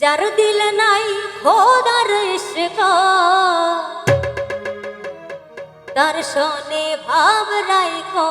যার দিল নাই খোদার ইশক। তার সনে ভাব রাইকো